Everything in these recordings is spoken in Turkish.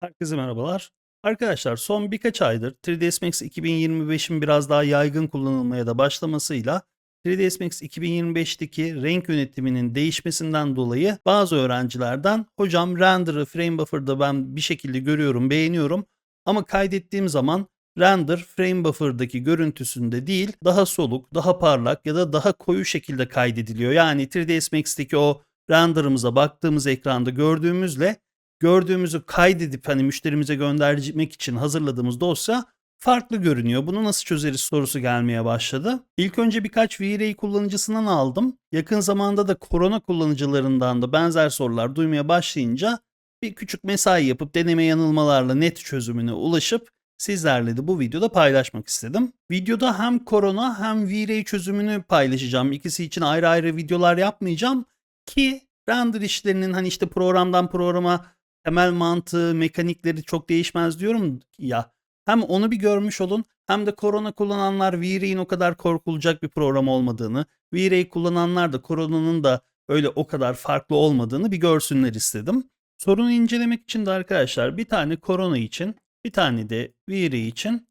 Herkese merhabalar. Arkadaşlar son birkaç aydır 3ds Max 2025'in biraz daha yaygın kullanılmaya da başlamasıyla 3ds Max 2025'teki renk yönetiminin değişmesinden dolayı bazı öğrencilerden hocam render'ı frame buffer'da ben bir şekilde görüyorum, beğeniyorum ama kaydettiğim zaman render frame buffer'daki görüntüsünde değil daha soluk, daha parlak ya da daha koyu şekilde kaydediliyor. Yani 3ds Max'teki o render'ımıza baktığımız ekranda gördüğümüzle gördüğümüzü kaydedip hani müşterimize göndermek için hazırladığımız dosya farklı görünüyor. Bunu nasıl çözeriz sorusu gelmeye başladı. İlk önce birkaç V-Ray kullanıcısından aldım. Yakın zamanda da korona kullanıcılarından da benzer sorular duymaya başlayınca bir küçük mesai yapıp deneme yanılmalarla net çözümüne ulaşıp sizlerle de bu videoda paylaşmak istedim. Videoda hem korona hem V-Ray çözümünü paylaşacağım. İkisi için ayrı ayrı videolar yapmayacağım ki render işlerinin hani işte programdan programa temel mantığı, mekanikleri çok değişmez diyorum ya. Hem onu bir görmüş olun hem de korona kullananlar V-Ray'in o kadar korkulacak bir program olmadığını, V-Ray kullananlar da koronanın da öyle o kadar farklı olmadığını bir görsünler istedim. Sorunu incelemek için de arkadaşlar bir tane korona için, bir tane de V-Ray için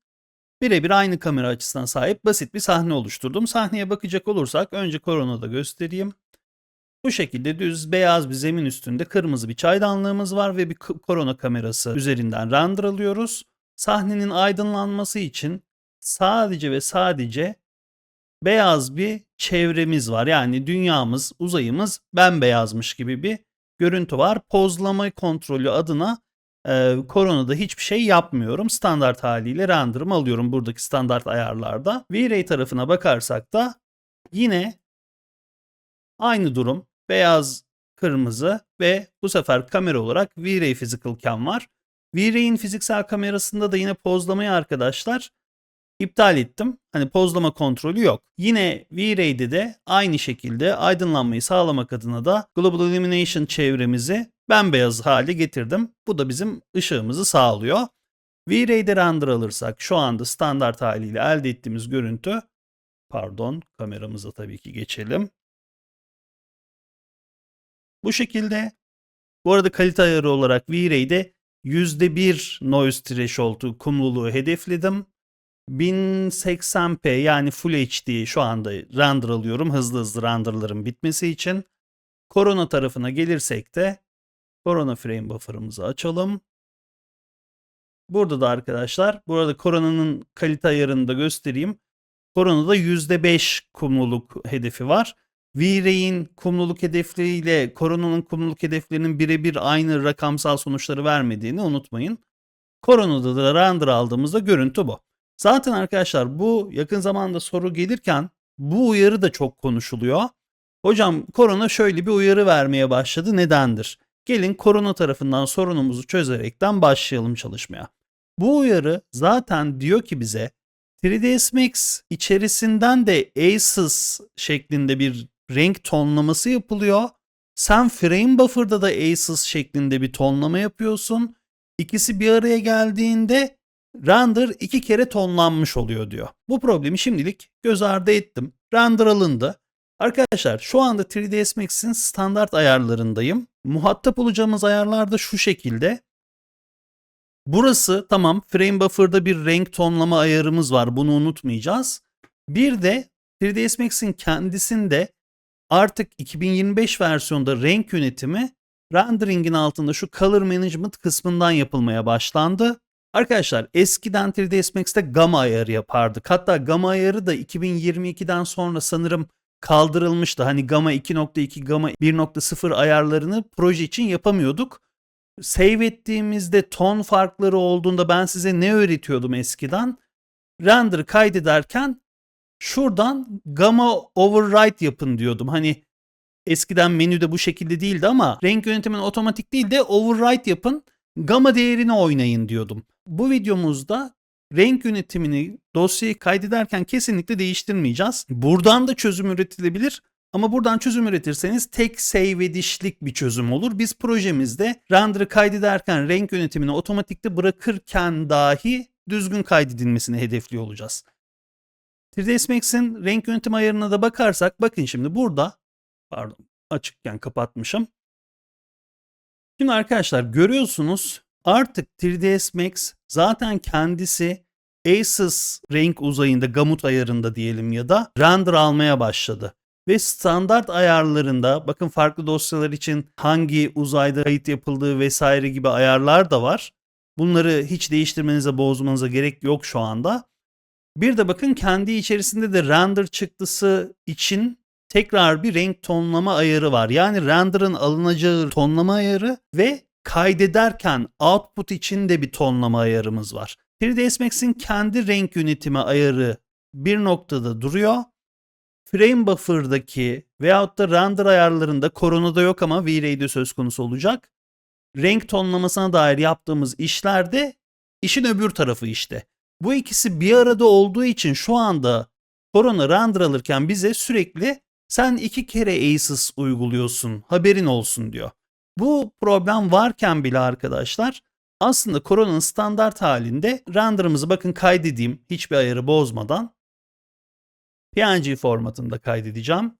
birebir aynı kamera açısına sahip basit bir sahne oluşturdum. Sahneye bakacak olursak önce koronada göstereyim. Bu şekilde düz beyaz bir zemin üstünde kırmızı bir çaydanlığımız var ve bir korona kamerası üzerinden render alıyoruz. Sahnenin aydınlanması için sadece ve sadece beyaz bir çevremiz var. Yani dünyamız, uzayımız bembeyazmış gibi bir görüntü var. Pozlama kontrolü adına e, koronada hiçbir şey yapmıyorum. Standart haliyle render'ımı alıyorum buradaki standart ayarlarda. V-Ray tarafına bakarsak da yine Aynı durum. Beyaz, kırmızı ve bu sefer kamera olarak V-Ray Physical Cam var. V-Ray'in fiziksel kamerasında da yine pozlamayı arkadaşlar iptal ettim. Hani pozlama kontrolü yok. Yine V-Ray'de de aynı şekilde aydınlanmayı sağlamak adına da Global Illumination çevremizi bembeyaz hale getirdim. Bu da bizim ışığımızı sağlıyor. V-Ray'de render alırsak şu anda standart haliyle elde ettiğimiz görüntü pardon kameramıza tabii ki geçelim. Bu şekilde bu arada kalite ayarı olarak V-Ray'de %1 noise threshold'u kumluluğu hedefledim. 1080p yani Full HD şu anda render alıyorum hızlı hızlı renderların bitmesi için. Korona tarafına gelirsek de Korona frame buffer'ımızı açalım. Burada da arkadaşlar burada koronanın kalite ayarını da göstereyim. Koronada %5 kumluluk hedefi var. V-Ray'in kumluluk hedefleriyle koronanın kumluluk hedeflerinin birebir aynı rakamsal sonuçları vermediğini unutmayın. Koronada da render aldığımızda görüntü bu. Zaten arkadaşlar bu yakın zamanda soru gelirken bu uyarı da çok konuşuluyor. Hocam korona şöyle bir uyarı vermeye başladı nedendir? Gelin korona tarafından sorunumuzu çözerekten başlayalım çalışmaya. Bu uyarı zaten diyor ki bize 3ds Max içerisinden de Asus şeklinde bir renk tonlaması yapılıyor. Sen frame buffer'da da Asus şeklinde bir tonlama yapıyorsun. İkisi bir araya geldiğinde render iki kere tonlanmış oluyor diyor. Bu problemi şimdilik göz ardı ettim. Render alındı. Arkadaşlar şu anda 3ds Max'in standart ayarlarındayım. Muhatap olacağımız ayarlar da şu şekilde. Burası tamam frame buffer'da bir renk tonlama ayarımız var. Bunu unutmayacağız. Bir de 3ds Max'in kendisinde artık 2025 versiyonda renk yönetimi rendering'in altında şu color management kısmından yapılmaya başlandı. Arkadaşlar eskiden 3ds Max'te gamma ayarı yapardık. Hatta gamma ayarı da 2022'den sonra sanırım kaldırılmıştı. Hani gamma 2.2, gamma 1.0 ayarlarını proje için yapamıyorduk. Save ettiğimizde ton farkları olduğunda ben size ne öğretiyordum eskiden? Render kaydederken şuradan gamma override yapın diyordum. Hani eskiden menüde bu şekilde değildi ama renk yönetimin otomatik değil de override yapın. Gamma değerini oynayın diyordum. Bu videomuzda renk yönetimini dosyayı kaydederken kesinlikle değiştirmeyeceğiz. Buradan da çözüm üretilebilir. Ama buradan çözüm üretirseniz tek save edişlik bir çözüm olur. Biz projemizde render'ı kaydederken renk yönetimini otomatikte bırakırken dahi düzgün kaydedilmesini hedefliyor olacağız. 3ds Max'in renk yönetim ayarına da bakarsak bakın şimdi burada pardon açıkken kapatmışım. Şimdi arkadaşlar görüyorsunuz artık 3ds Max zaten kendisi Asus renk uzayında gamut ayarında diyelim ya da render almaya başladı. Ve standart ayarlarında bakın farklı dosyalar için hangi uzayda kayıt yapıldığı vesaire gibi ayarlar da var. Bunları hiç değiştirmenize bozmanıza gerek yok şu anda. Bir de bakın kendi içerisinde de render çıktısı için tekrar bir renk tonlama ayarı var. Yani render'ın alınacağı tonlama ayarı ve kaydederken output için de bir tonlama ayarımız var. 3ds Max'in kendi renk yönetimi ayarı bir noktada duruyor. Frame buffer'daki veyahut da render ayarlarında koronada yok ama V-Ray'de söz konusu olacak. Renk tonlamasına dair yaptığımız işlerde işin öbür tarafı işte. Bu ikisi bir arada olduğu için şu anda korona render alırken bize sürekli sen iki kere Asus uyguluyorsun haberin olsun diyor. Bu problem varken bile arkadaşlar aslında koronanın standart halinde render'ımızı bakın kaydedeyim hiçbir ayarı bozmadan. PNG formatında kaydedeceğim.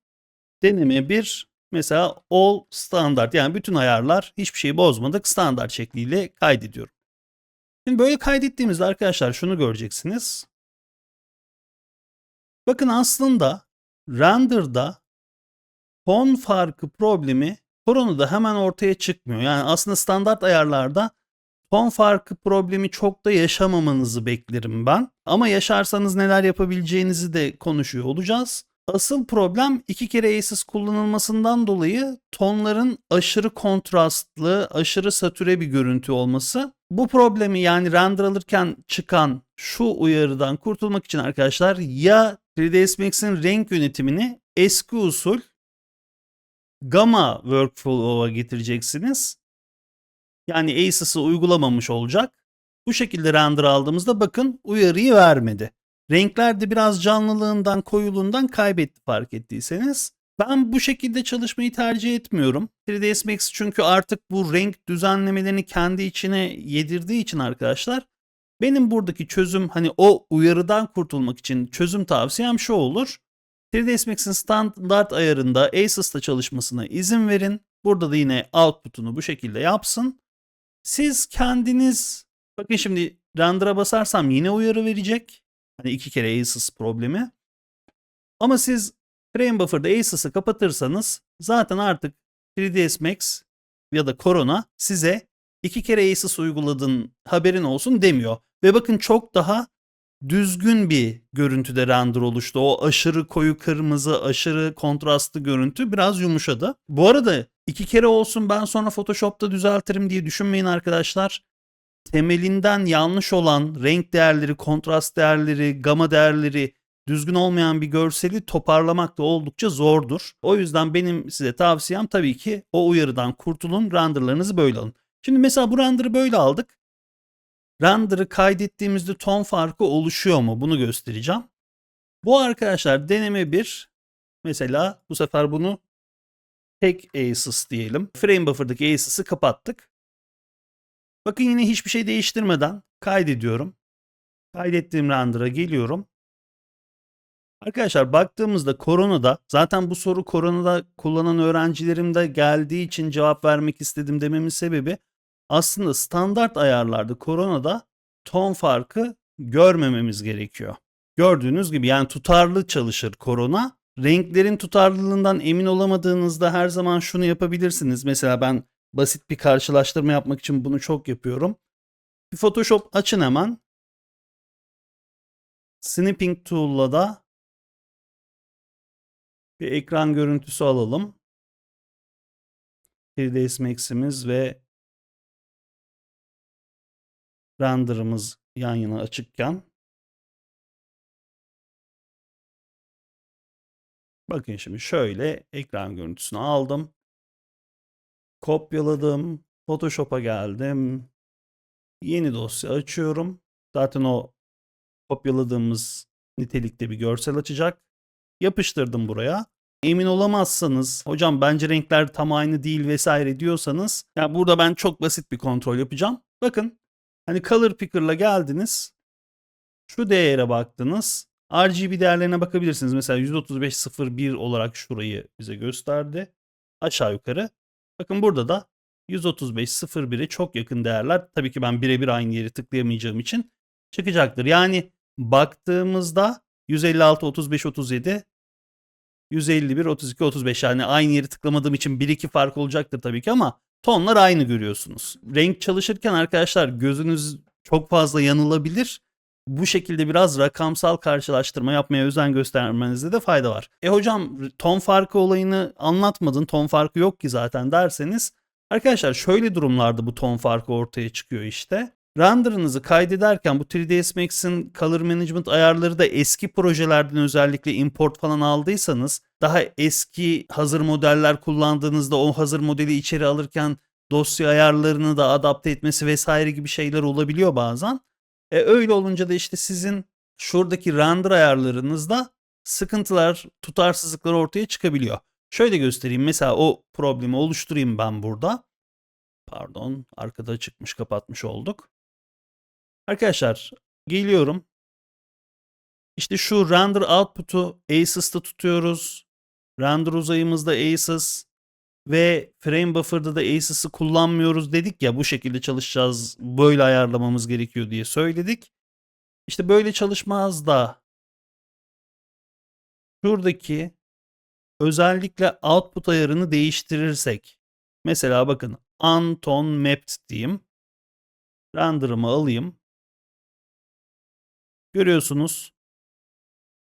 Deneme 1 mesela all standart yani bütün ayarlar hiçbir şeyi bozmadık standart şekliyle kaydediyorum. Şimdi böyle kaydettiğimizde arkadaşlar şunu göreceksiniz. Bakın aslında render'da ton farkı problemi koronada hemen ortaya çıkmıyor. Yani aslında standart ayarlarda ton farkı problemi çok da yaşamamanızı beklerim ben. Ama yaşarsanız neler yapabileceğinizi de konuşuyor olacağız. Asıl problem iki kere Asus kullanılmasından dolayı tonların aşırı kontrastlı, aşırı satüre bir görüntü olması. Bu problemi yani render alırken çıkan şu uyarıdan kurtulmak için arkadaşlar ya 3ds Max'in renk yönetimini eski usul Gamma Workflow'a getireceksiniz. Yani Asus'ı uygulamamış olacak. Bu şekilde render aldığımızda bakın uyarıyı vermedi. Renkler de biraz canlılığından, koyuluğundan kaybetti fark ettiyseniz. Ben bu şekilde çalışmayı tercih etmiyorum. 3ds Max çünkü artık bu renk düzenlemelerini kendi içine yedirdiği için arkadaşlar benim buradaki çözüm hani o uyarıdan kurtulmak için çözüm tavsiyem şu olur. 3ds Max'in standart ayarında Asus'ta çalışmasına izin verin. Burada da yine output'unu bu şekilde yapsın. Siz kendiniz bakın şimdi render'a basarsam yine uyarı verecek. Hani iki kere Asus problemi. Ama siz frame buffer'da Asus'ı kapatırsanız zaten artık 3ds Max ya da Corona size iki kere Asus uyguladın haberin olsun demiyor. Ve bakın çok daha düzgün bir görüntüde render oluştu. O aşırı koyu kırmızı, aşırı kontrastlı görüntü biraz yumuşadı. Bu arada iki kere olsun ben sonra Photoshop'ta düzeltirim diye düşünmeyin arkadaşlar. Temelinden yanlış olan renk değerleri, kontrast değerleri, gama değerleri düzgün olmayan bir görseli toparlamak da oldukça zordur. O yüzden benim size tavsiyem tabii ki o uyarıdan kurtulun, renderlarınızı böyle alın. Şimdi mesela bu render'ı böyle aldık. Render'ı kaydettiğimizde ton farkı oluşuyor mu? Bunu göstereceğim. Bu arkadaşlar deneme 1. Mesela bu sefer bunu tek Asus diyelim. Frame buffer'daki Asus'ı kapattık. Bakın yine hiçbir şey değiştirmeden kaydediyorum. Kaydettiğim render'a geliyorum. Arkadaşlar baktığımızda koronada zaten bu soru koronada kullanan öğrencilerimde geldiği için cevap vermek istedim dememin sebebi aslında standart ayarlarda koronada ton farkı görmememiz gerekiyor. Gördüğünüz gibi yani tutarlı çalışır korona. Renklerin tutarlılığından emin olamadığınızda her zaman şunu yapabilirsiniz. Mesela ben basit bir karşılaştırma yapmak için bunu çok yapıyorum. Bir Photoshop açın hemen. Snipping Tool'la da bir ekran görüntüsü alalım. 3ds Max'imiz ve render'ımız yan yana açıkken bakın şimdi şöyle ekran görüntüsünü aldım. Kopyaladım. Photoshop'a geldim. Yeni dosya açıyorum. Zaten o kopyaladığımız nitelikte bir görsel açacak. Yapıştırdım buraya. Emin olamazsanız, hocam bence renkler tam aynı değil vesaire diyorsanız, ya yani burada ben çok basit bir kontrol yapacağım. Bakın Hani color picker'la geldiniz. Şu değere baktınız. RGB değerlerine bakabilirsiniz. Mesela 135.01 olarak şurayı bize gösterdi. Aşağı yukarı. Bakın burada da 135 01'e çok yakın değerler. Tabii ki ben birebir aynı yeri tıklayamayacağım için çıkacaktır. Yani baktığımızda 156 35 37 151 32 35 yani aynı yeri tıklamadığım için 1-2 fark olacaktır tabii ki ama tonlar aynı görüyorsunuz. Renk çalışırken arkadaşlar gözünüz çok fazla yanılabilir. Bu şekilde biraz rakamsal karşılaştırma yapmaya özen göstermenizde de fayda var. E hocam ton farkı olayını anlatmadın. Ton farkı yok ki zaten derseniz. Arkadaşlar şöyle durumlarda bu ton farkı ortaya çıkıyor işte. Render'ınızı kaydederken bu 3ds Max'in Color Management ayarları da eski projelerden özellikle import falan aldıysanız daha eski hazır modeller kullandığınızda o hazır modeli içeri alırken dosya ayarlarını da adapte etmesi vesaire gibi şeyler olabiliyor bazen. E öyle olunca da işte sizin şuradaki render ayarlarınızda sıkıntılar, tutarsızlıklar ortaya çıkabiliyor. Şöyle göstereyim. Mesela o problemi oluşturayım ben burada. Pardon, arkada çıkmış, kapatmış olduk. Arkadaşlar, geliyorum. İşte şu render output'u ASUS'ta tutuyoruz. Render uzayımızda ASUS ve frame buffer'da da ASUS'ı kullanmıyoruz dedik ya bu şekilde çalışacağız böyle ayarlamamız gerekiyor diye söyledik. İşte böyle çalışmaz da şuradaki özellikle output ayarını değiştirirsek mesela bakın Anton Mapped diyeyim. Render'ımı alayım. Görüyorsunuz.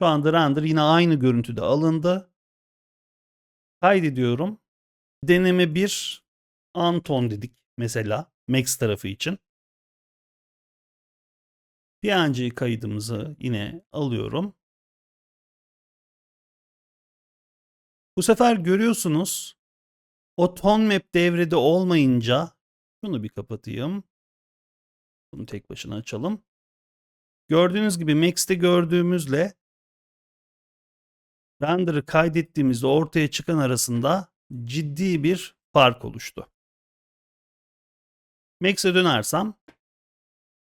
Şu anda render yine aynı görüntüde alındı. Kaydediyorum. Deneme 1 Anton dedik mesela Max tarafı için. PNG kaydımızı yine alıyorum. Bu sefer görüyorsunuz o ton map devrede olmayınca şunu bir kapatayım. Bunu tek başına açalım. Gördüğünüz gibi Max'te gördüğümüzle render'ı kaydettiğimizde ortaya çıkan arasında ciddi bir fark oluştu. Max'e dönersem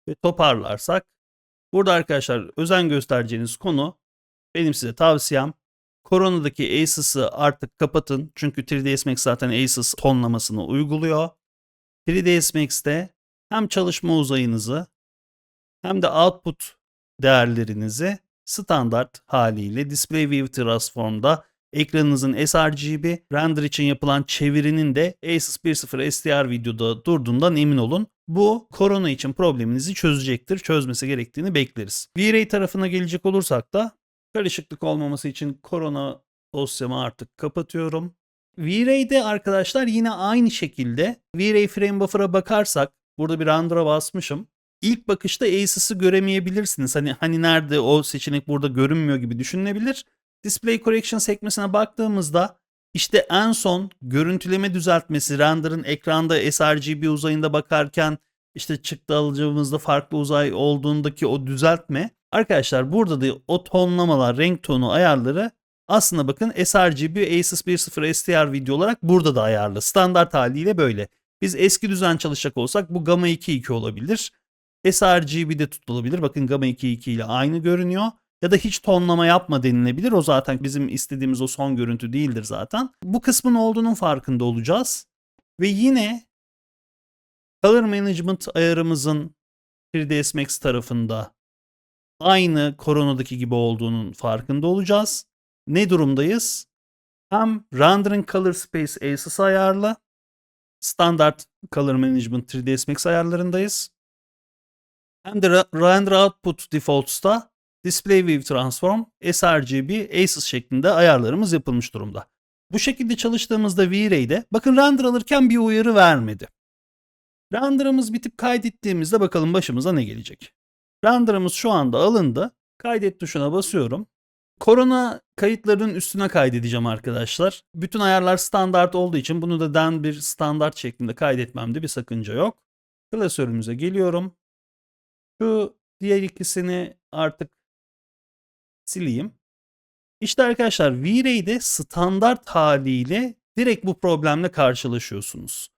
ve toparlarsak burada arkadaşlar özen göstereceğiniz konu benim size tavsiyem Corona'daki Asus'ı artık kapatın. Çünkü 3ds Max zaten Asus tonlamasını uyguluyor. 3ds Max'te hem çalışma uzayınızı hem de output değerlerinizi standart haliyle Display View Transform'da ekranınızın sRGB render için yapılan çevirinin de Asus 1.0 SDR videoda durduğundan emin olun. Bu korona için probleminizi çözecektir. Çözmesi gerektiğini bekleriz. V-Ray tarafına gelecek olursak da karışıklık olmaması için korona dosyamı artık kapatıyorum. V-Ray'de arkadaşlar yine aynı şekilde V-Ray Frame Buffer'a bakarsak burada bir render'a basmışım. İlk bakışta Asus'ı göremeyebilirsiniz. Hani hani nerede o seçenek burada görünmüyor gibi düşünülebilir. Display Correction sekmesine baktığımızda işte en son görüntüleme düzeltmesi render'ın ekranda sRGB uzayında bakarken işte çıktı alıcımızda farklı uzay olduğundaki o düzeltme arkadaşlar burada da o tonlamalar renk tonu ayarları aslında bakın sRGB Asus 1.0 SDR video olarak burada da ayarlı. Standart haliyle böyle. Biz eski düzen çalışacak olsak bu Gamma 2.2 olabilir. sRGB de tutulabilir. Bakın Gamma 2.2 ile aynı görünüyor ya da hiç tonlama yapma denilebilir. O zaten bizim istediğimiz o son görüntü değildir zaten. Bu kısmın olduğunun farkında olacağız. Ve yine Color Management ayarımızın 3ds Max tarafında aynı koronadaki gibi olduğunun farkında olacağız. Ne durumdayız? Hem Rendering Color Space Asus ayarlı, standart Color Management 3ds Max ayarlarındayız. Hem de Render Output Defaults'ta Display View Transform, sRGB, Asus şeklinde ayarlarımız yapılmış durumda. Bu şekilde çalıştığımızda V-Ray'de bakın render alırken bir uyarı vermedi. Render'ımız bitip kaydettiğimizde bakalım başımıza ne gelecek. Render'ımız şu anda alındı. Kaydet tuşuna basıyorum. Korona kayıtlarının üstüne kaydedeceğim arkadaşlar. Bütün ayarlar standart olduğu için bunu da den bir standart şeklinde kaydetmemde bir sakınca yok. Klasörümüze geliyorum. Şu diğer ikisini artık sileyim. İşte arkadaşlar V-Ray'de standart haliyle direkt bu problemle karşılaşıyorsunuz.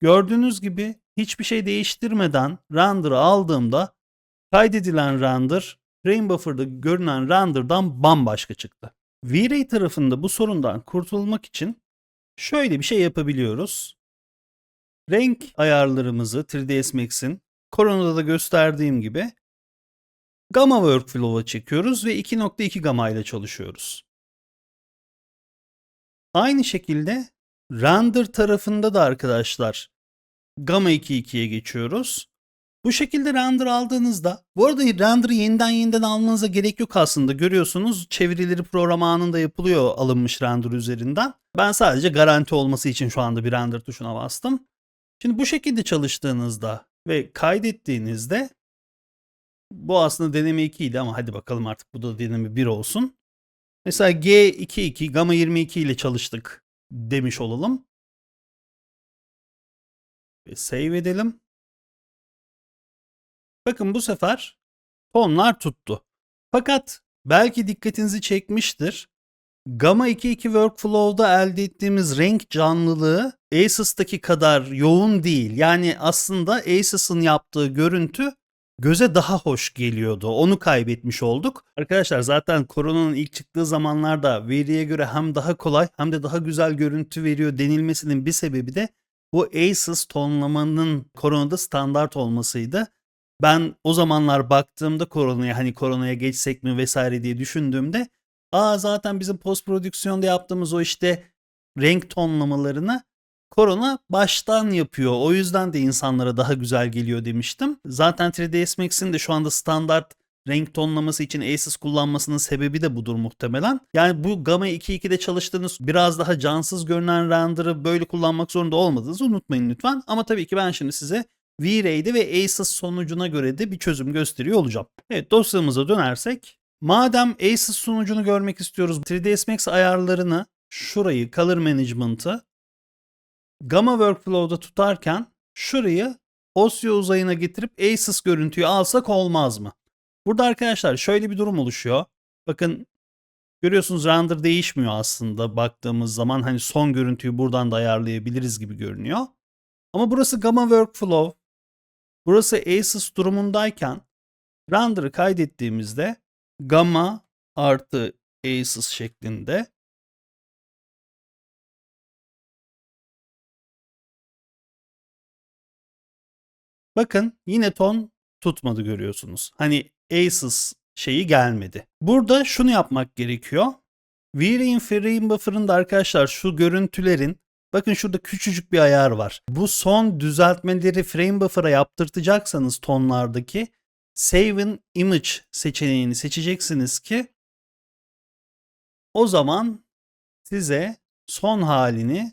Gördüğünüz gibi hiçbir şey değiştirmeden render'ı aldığımda kaydedilen render frame buffer'da görünen render'dan bambaşka çıktı. V-Ray tarafında bu sorundan kurtulmak için şöyle bir şey yapabiliyoruz. renk ayarlarımızı 3ds Max'in Corona'da da gösterdiğim gibi Gamma Workflow'a çekiyoruz ve 2.2 Gamma ile çalışıyoruz. Aynı şekilde render tarafında da arkadaşlar Gamma 2.2'ye geçiyoruz. Bu şekilde render aldığınızda, bu arada render'ı yeniden yeniden almanıza gerek yok aslında. Görüyorsunuz çevirileri program anında yapılıyor alınmış render üzerinden. Ben sadece garanti olması için şu anda bir render tuşuna bastım. Şimdi bu şekilde çalıştığınızda ve kaydettiğinizde bu aslında deneme 2 idi ama hadi bakalım artık bu da deneme 1 olsun. Mesela G22, Gamma 22 ile çalıştık demiş olalım. Ve save edelim. Bakın bu sefer tonlar tuttu. Fakat belki dikkatinizi çekmiştir. Gamma 2.2 Workflow'da elde ettiğimiz renk canlılığı Aces'taki kadar yoğun değil. Yani aslında Aces'ın yaptığı görüntü göze daha hoş geliyordu. Onu kaybetmiş olduk. Arkadaşlar zaten koronanın ilk çıktığı zamanlarda veriye göre hem daha kolay hem de daha güzel görüntü veriyor denilmesinin bir sebebi de bu Asus tonlamanın koronada standart olmasıydı. Ben o zamanlar baktığımda koronaya hani koronaya geçsek mi vesaire diye düşündüğümde aa zaten bizim post prodüksiyonda yaptığımız o işte renk tonlamalarını korona baştan yapıyor. O yüzden de insanlara daha güzel geliyor demiştim. Zaten 3ds Max'in de şu anda standart renk tonlaması için Asus kullanmasının sebebi de budur muhtemelen. Yani bu Gamma 2.2'de çalıştığınız biraz daha cansız görünen render'ı böyle kullanmak zorunda olmadığınızı unutmayın lütfen. Ama tabii ki ben şimdi size V-Ray'de ve Asus sonucuna göre de bir çözüm gösteriyor olacağım. Evet dosyamıza dönersek. Madem Asus sonucunu görmek istiyoruz 3ds Max ayarlarını şurayı Color Management'ı Gamma Workflow'da tutarken şurayı Osio uzayına getirip Asus görüntüyü alsak olmaz mı? Burada arkadaşlar şöyle bir durum oluşuyor. Bakın görüyorsunuz render değişmiyor aslında baktığımız zaman hani son görüntüyü buradan da ayarlayabiliriz gibi görünüyor. Ama burası Gamma Workflow. Burası Asus durumundayken render'ı kaydettiğimizde Gamma artı Asus şeklinde Bakın yine ton tutmadı görüyorsunuz. Hani Asus şeyi gelmedi. Burada şunu yapmak gerekiyor. V-Ray Frame Buffer'ın da arkadaşlar şu görüntülerin bakın şurada küçücük bir ayar var. Bu son düzeltmeleri Frame Buffer'a yaptırtacaksanız tonlardaki Save Image seçeneğini seçeceksiniz ki o zaman size son halini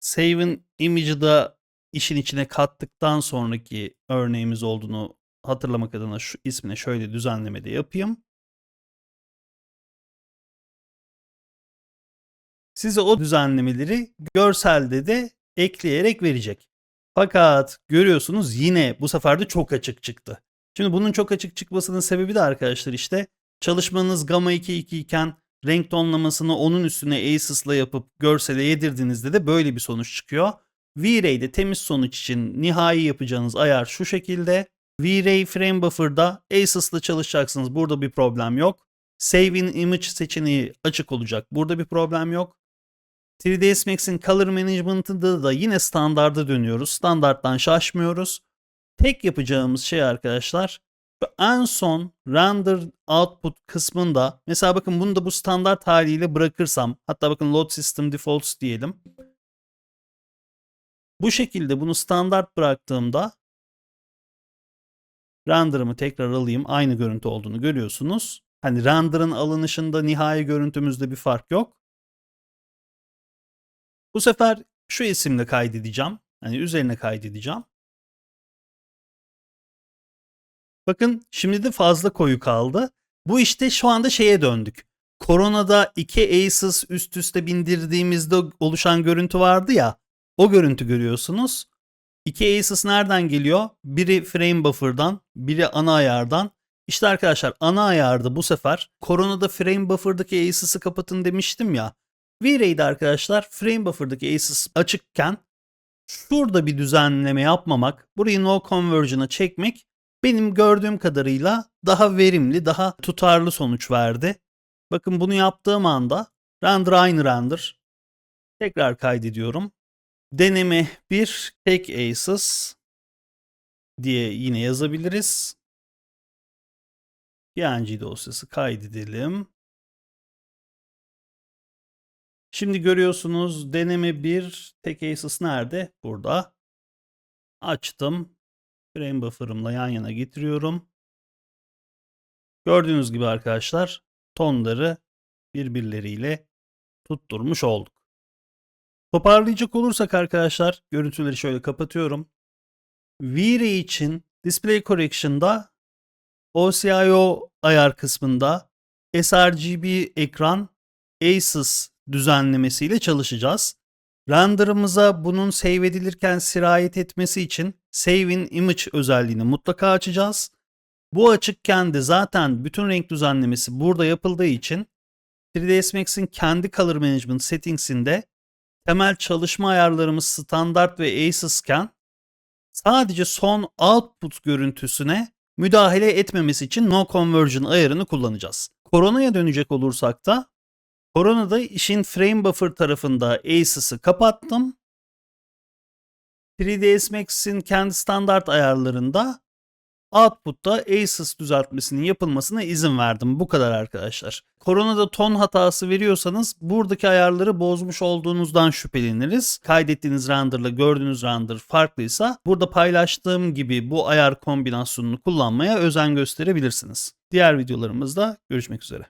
Save in Image'ı da işin içine kattıktan sonraki örneğimiz olduğunu hatırlamak adına şu ismine şöyle düzenleme de yapayım. Size o düzenlemeleri görselde de ekleyerek verecek. Fakat görüyorsunuz yine bu sefer de çok açık çıktı. Şimdi bunun çok açık çıkmasının sebebi de arkadaşlar işte çalışmanız Gamma 2.2 iken renk tonlamasını onun üstüne Asus'la yapıp görsele yedirdiğinizde de böyle bir sonuç çıkıyor. V-Ray'de temiz sonuç için nihai yapacağınız ayar şu şekilde. V-Ray Frame Buffer'da Asus'la çalışacaksınız. Burada bir problem yok. Save in Image seçeneği açık olacak. Burada bir problem yok. 3ds Max'in Color Management'ında da yine standarda dönüyoruz. Standarttan şaşmıyoruz. Tek yapacağımız şey arkadaşlar en son render output kısmında mesela bakın bunu da bu standart haliyle bırakırsam hatta bakın load system defaults diyelim. Bu şekilde bunu standart bıraktığımda render'ımı tekrar alayım. Aynı görüntü olduğunu görüyorsunuz. Hani render'ın alınışında nihai görüntümüzde bir fark yok. Bu sefer şu isimle kaydedeceğim. Hani üzerine kaydedeceğim. Bakın şimdi de fazla koyu kaldı. Bu işte şu anda şeye döndük. Koronada iki Asus üst üste bindirdiğimizde oluşan görüntü vardı ya. O görüntü görüyorsunuz. İki Asus nereden geliyor? Biri frame buffer'dan, biri ana ayardan. İşte arkadaşlar ana ayarda bu sefer koronada frame buffer'daki Asus'ı kapatın demiştim ya. V-Ray'de arkadaşlar frame buffer'daki Asus açıkken şurada bir düzenleme yapmamak, burayı no conversion'a çekmek benim gördüğüm kadarıyla daha verimli, daha tutarlı sonuç verdi. Bakın bunu yaptığım anda render aynı render. Tekrar kaydediyorum. Deneme 1 tek Asus diye yine yazabiliriz. PNG dosyası kaydedelim. Şimdi görüyorsunuz deneme 1 tek Asus nerede? Burada. Açtım. Frame buffer'ımla yan yana getiriyorum. Gördüğünüz gibi arkadaşlar tonları birbirleriyle tutturmuş olduk. Toparlayacak olursak arkadaşlar görüntüleri şöyle kapatıyorum. V-Ray için Display Correction'da OCIO ayar kısmında sRGB ekran Asus düzenlemesiyle çalışacağız. Render'ımıza bunun save edilirken sirayet etmesi için Save in Image özelliğini mutlaka açacağız. Bu açıkken de zaten bütün renk düzenlemesi burada yapıldığı için 3ds Max'in kendi Color Management Settings'inde temel çalışma ayarlarımız standart ve Asus'ken sadece son output görüntüsüne müdahale etmemesi için No Conversion ayarını kullanacağız. Corona'ya dönecek olursak da Corona'da işin frame buffer tarafında Asus'ı kapattım. 3ds Max'in kendi standart ayarlarında output'ta Asus düzeltmesinin yapılmasına izin verdim. Bu kadar arkadaşlar. Corona'da ton hatası veriyorsanız buradaki ayarları bozmuş olduğunuzdan şüpheleniriz. Kaydettiğiniz renderla gördüğünüz render farklıysa burada paylaştığım gibi bu ayar kombinasyonunu kullanmaya özen gösterebilirsiniz. Diğer videolarımızda görüşmek üzere.